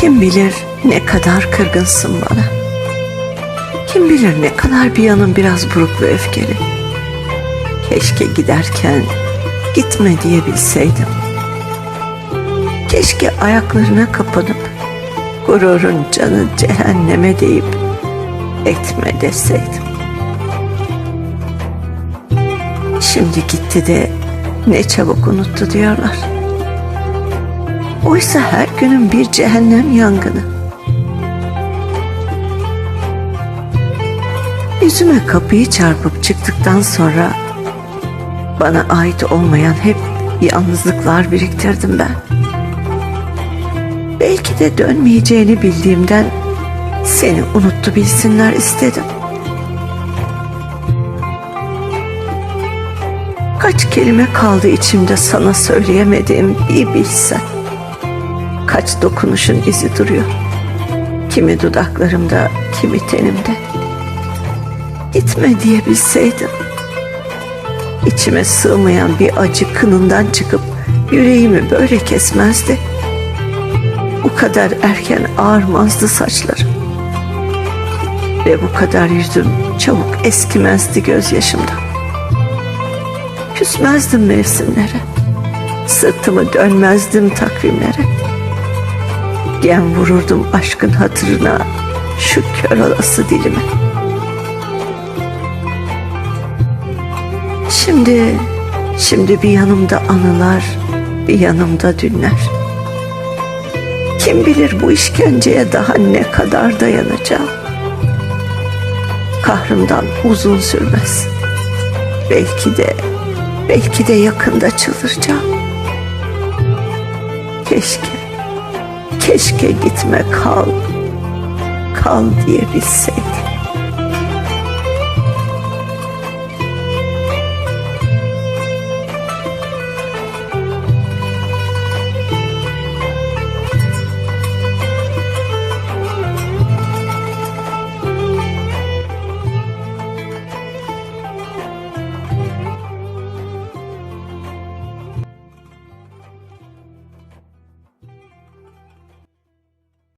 Kim bilir ne kadar kırgınsın bana. Kim bilir ne kadar bir yanın biraz buruk ve öfkeli. Keşke giderken gitme diye bilseydim. Keşke ayaklarına kapanıp gururun canı cehenneme deyip etme deseydim. Şimdi gitti de ne çabuk unuttu diyorlar. Oysa her günün bir cehennem yangını. Yüzüme kapıyı çarpıp çıktıktan sonra bana ait olmayan hep yalnızlıklar biriktirdim ben. Belki de dönmeyeceğini bildiğimden seni unuttu bilsinler istedim. Kaç kelime kaldı içimde sana söyleyemediğim bir bilsen. Kaç dokunuşun izi duruyor. Kimi dudaklarımda, kimi tenimde. Gitme diye bilseydim. İçime sığmayan bir acı kınından çıkıp yüreğimi böyle kesmezdi. Bu kadar erken ağarmazdı saçlarım. Ve bu kadar yüzüm çabuk eskimezdi gözyaşımdan. Küsmezdim mevsimlere. Sırtımı dönmezdim takvimlere. Gem vururdum aşkın hatırına şu kör olası dilime. Şimdi, şimdi bir yanımda anılar, bir yanımda dünler. Kim bilir bu işkenceye daha ne kadar dayanacağım. Kahrımdan uzun sürmez. Belki de, belki de yakında çıldıracağım. Keşke, keşke gitme kal, kal diye bilseydim.